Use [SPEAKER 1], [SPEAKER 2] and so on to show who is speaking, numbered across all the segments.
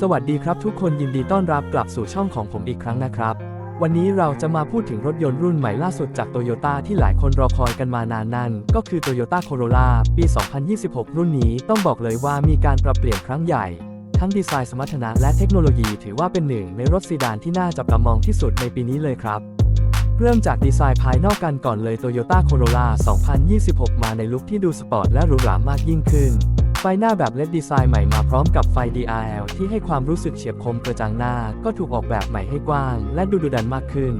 [SPEAKER 1] สวัสดีครับทุกคนยินดีต้อนรับกลับสู่ช่องของผมอีกครั้งนะครับ วันนี้เราจะมาพูดถึงรถยนต์รุ่นใหม่ล่าสุดจากโตโยต้าที่หลายคนรอคอยกันมานานนั่น ก็คือ Toyota Corolla ปี 2026 รุ่นนี้ต้องบอกเลยว่ามีการปรับเปลี่ยนครั้งใหญ่ ทั้งดีไซน์สมรรถนะและเทคโนโลยีถือว่าเป็นหนึ่งในรถซีดานที่น่าจับตามองที่สุดในปีนี้เลยครับเริ่มจากดีไซน์ภายนอกกันก่อนเลย Toyota Corolla 2026 มาในลุคที่ดูสปอร์ตและหรูหรามากยิ่งขึ้น ฟหน้าแบบเลดดีไซน์ใหม่มาพร้อมกับไฟ DRL ที่ให้ความรู้สึกเฉียบคมกระจังหน้า ก็ถูกออกแบบใหม่ให้กว้าง และดูดุดันมากขึ้น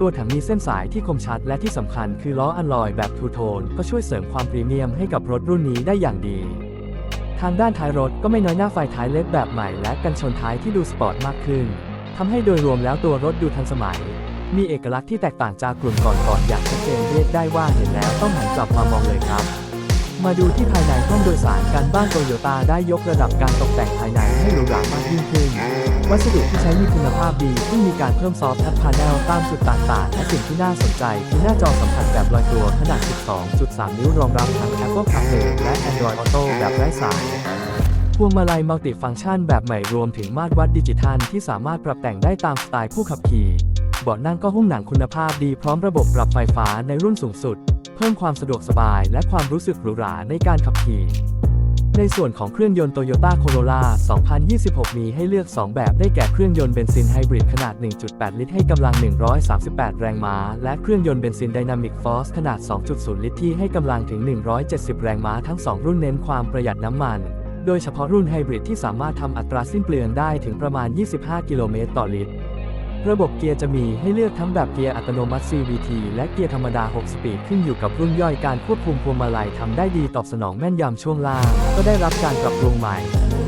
[SPEAKER 1] ตัวถังมีเส้นสายที่คมชัดและที่สำคัญคือล้ออัลลอยแบบทูโทน ก็ช่วยเสริมความพรีเมียมให้กับรถรุ่นนี้ได้อย่างดี ทางด้านท้ายรถก็ไม่น้อยหน้าไฟท้ายเล็ดแบบใหม่และกันชนท้ายที่ดูสปอร์ตมากขึ้นทำให้โดยรวมแล้วตัวรถดูทันสมัย มีเอกลักษณ์ที่แตกต่างจากกลุ่มก่อนๆอย่างชัดเจนเรียกได้ว่าเห็นแล้วต้องหันกลับมามองเลยครับ มาดูที่ภายในห้องโดยสารกันบ้างโตโยต้าได้ยกระดับการตกแต่งภายในให้หรูหรามากยิ่งขึ้น วัสดุที่ใช้มีคุณภาพดีที่มีการเพิ่มซอฟต์ทัชพาเนลตามจุดต่างๆ และสิ่งที่น่าสนใจคือหน้าจอสัมผัสแบบลอยตัวขนาด 12.3 นิ้วรองรับทั้ง Apple CarPlay และ Android Auto แบบไร้สายพวงมาลัยมัลติฟังก์ชันแบบใหม่รวมถึงมาตรวัดดิจิทัลที่สามารถปรับแต่งได้ตามสไตล์ผู้ขับขี่เบาะนั่งก็หุ้มหนังคุณภาพดีพร้อมระบบปรับไฟฟ้าในรุ่นสูงสุด พิ่มความสะดวกสบายและความรู้สึกหรูหราในการขับขี่ ในส่วนของเครื่องยนต์ Toyota Corolla 2026 มีให้เลือก 2 แบบได้แก่เครื่องยนต์เบนซินไฮบริดขนาด 1.8 ลิตรให้กำลัง 138 แรงม้า และเครื่องยนต์เบนซิน Dynamic Force ขนาด 2.0 ลิตรที่ให้กำลังถึง 170 แรงม้าทั้ง 2 รุ่นเน้นความประหยัดน้ำมัน โดยเฉพาะรุ่นไฮบริดที่สามารถทำอัตราสิ้นเปลืองได้ถึงประมาณ 25 กิโลเมตรต่อลิตร ระบบเกียร์จะมีให้เลือกทั้งแบบเกียร์อัตโนมัติ CVT และเกียร์ธรรมดา 6 สปีด ขึ้นอยู่กับรุ่นย่อยการควบคุมพวงมาลัยทำได้ดีตอบสนองแม่นยำช่วงล่าง ก็ได้รับการปรับปรุงใหม่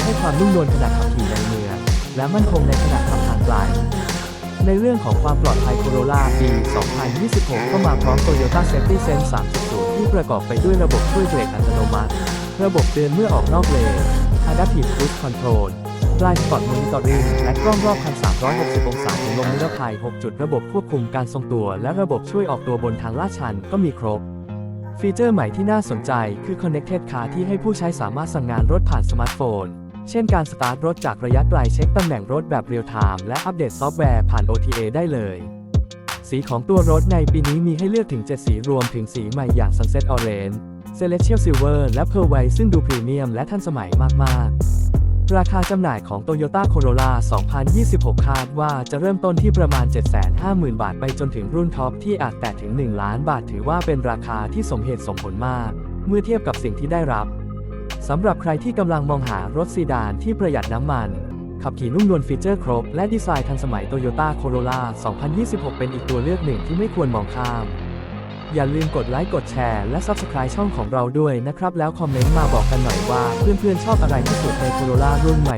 [SPEAKER 1] ให้ความนุ่มนวลขณะขับขี่ในเมืองและมั่นคงในขณะขับทางไกลในเรื่องของความปลอดภัย Corolla ปี 2026 ก็มาพร้อม Toyota Safety Sense 3.0 ที่ประกอบไปด้วยระบบช่วยเบรกอัตโนมัติ ระบบเตือนเมื่อออกนอกเลน Adaptive Cruise Control Blind Spot Monitoring และกล้องรอบคัน 360 องศาถึงลมนิรภัย 6 จุดระบบควบคุมการทรงตัว และระบบช่วยออกตัวบนทางลาดชันก็มีครบ ฟีเจอร์ใหม่ที่น่าสนใจคือ Connected Car ที่ให้ผู้ใช้สามารถสั่งงานรถผ่านสมาร์ทโฟน เช่นการสตาร์ทรถจากระยะไกลเช็คตำแหน่งรถแบบเรียลไทม์และอัปเดตซอฟต์แวร์ผ่าน OTA ได้เลย สีของตัวรถในปีนี้มีให้เลือกถึง 7 สีรวมถึงสีใหม่อย่าง Sunset Orange Celestial Silver และ Pearl White ซึ่งดูพรีเมียมและทันสมัยมากๆ ราคาจำหน่ายของ Toyota Corolla 2026 คาดว่าจะเริ่มต้นที่ประมาณ 750,000 บาทไปจนถึงรุ่นท็อปที่อาจแตะถึง 1 ล้านบาทถือว่าเป็นราคาที่สมเหตุสมผลมาก เมื่อเทียบกับสิ่งที่ได้รับสำหรับใครที่กำลังมองหารถซีดานที่ประหยัดน้ำมัน ขับขี่นุ่มนวลฟีเจอร์ครบ และดีไซน์ทันสมัย Toyota Corolla 2026 เป็นอีกตัวเลือกหนึ่งที่ไม่ควรมองข้าม อย่าลืมกดไลค์กดแชร์และ Subscribe ช่องของเราด้วยนะครับ แล้วคอมเมนต์มาบอกกันหน่อยว่า เพื่อนๆชอบอะไรที่สุดในโคโรล่ารุ่นใหม่